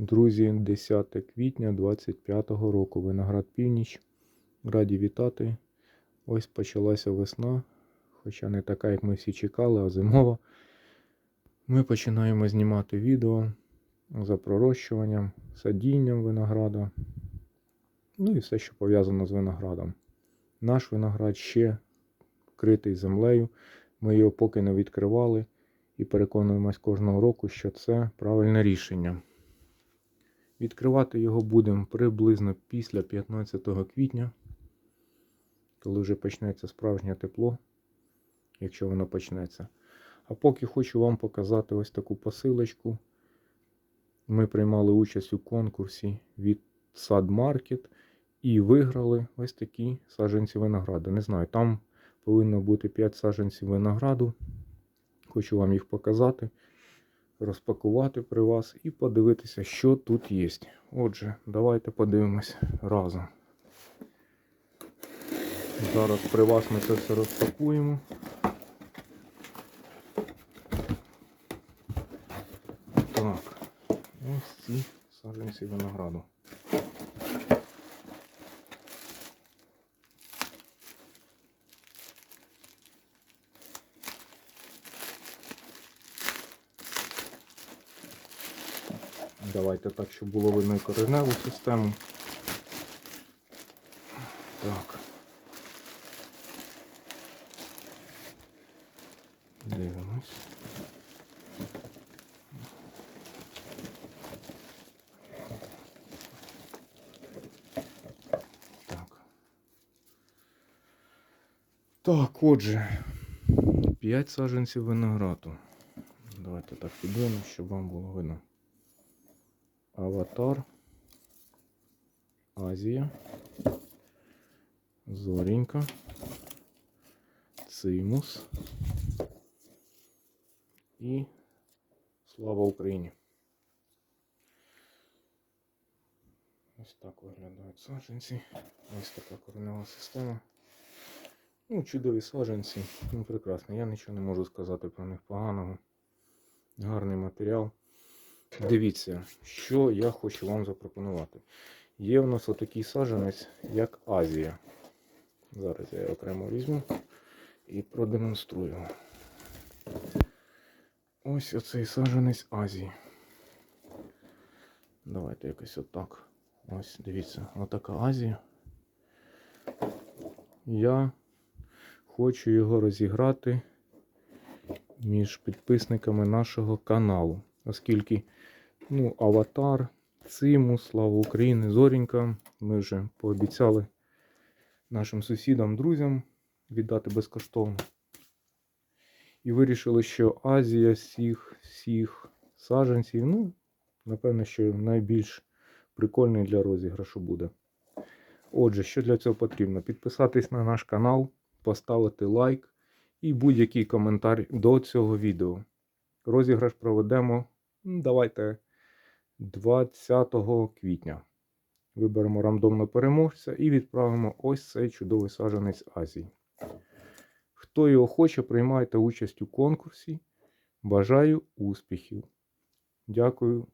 Друзі, 10 квітня 25 року. Виноград північ. Раді вітати. Ось почалася весна, хоча не така, як ми всі чекали, а зимова. Ми починаємо знімати відео за пророщуванням, садінням винограда. Ну і все, що пов'язано з виноградом. Наш виноград ще вкритий землею. Ми його поки не відкривали і переконуємось кожного року, що це правильне рішення. Відкривати його будемо приблизно після 15 квітня, коли вже почнеться справжнє тепло, якщо воно почнеться. А поки хочу вам показати ось таку посилочку. Ми приймали участь у конкурсі від Садмаркет і виграли ось такі саджанці винограду. Не знаю, там повинно бути 5 саджанців винограду. Хочу вам їх показати, розпакувати при вас і подивитися, що тут є. Отже, давайте подивимось разом. Зараз при вас ми це все розпакуємо. Так, ось ці саджанці винограду. Давайте так, щоб було видно і кореневу систему. Так. Дивимось. Так. Так, отже, 5 саджанців винограду. Давайте так підвинемо, щоб вам було видно. Аватар, Азія, Зорінька, Цимус і Слава Україні. Ось так виглядають саджанці. Ось така коренева система. Ну, чудові саджанці. Ну, прекрасно. Я нічого не можу сказати про них поганого. Гарний матеріал. Дивіться, що я хочу вам запропонувати. Є в нас отакий саджанець, як Азія. Зараз я його окремо візьму і продемонструю. Ось оцей саджанець Азії. Давайте якось отак. Ось, дивіться, отака Азія. Я хочу його розіграти між підписниками нашого каналу оскільки ну, Аватар, Циму, Слава України, Зорінька. Ми вже пообіцяли нашим сусідам, друзям віддати безкоштовно. І вирішили, що Азія всіх, всіх саджанців, ну, напевно, що найбільш прикольний для розіграшу буде. Отже, що для цього потрібно? Підписатись на наш канал, поставити лайк і будь-який коментар до цього відео. Розіграш проведемо Давайте 20 квітня. Виберемо рандомно переможця і відправимо ось цей чудовий саджанець Азії. Хто його хоче, приймайте участь у конкурсі. Бажаю успіхів. Дякую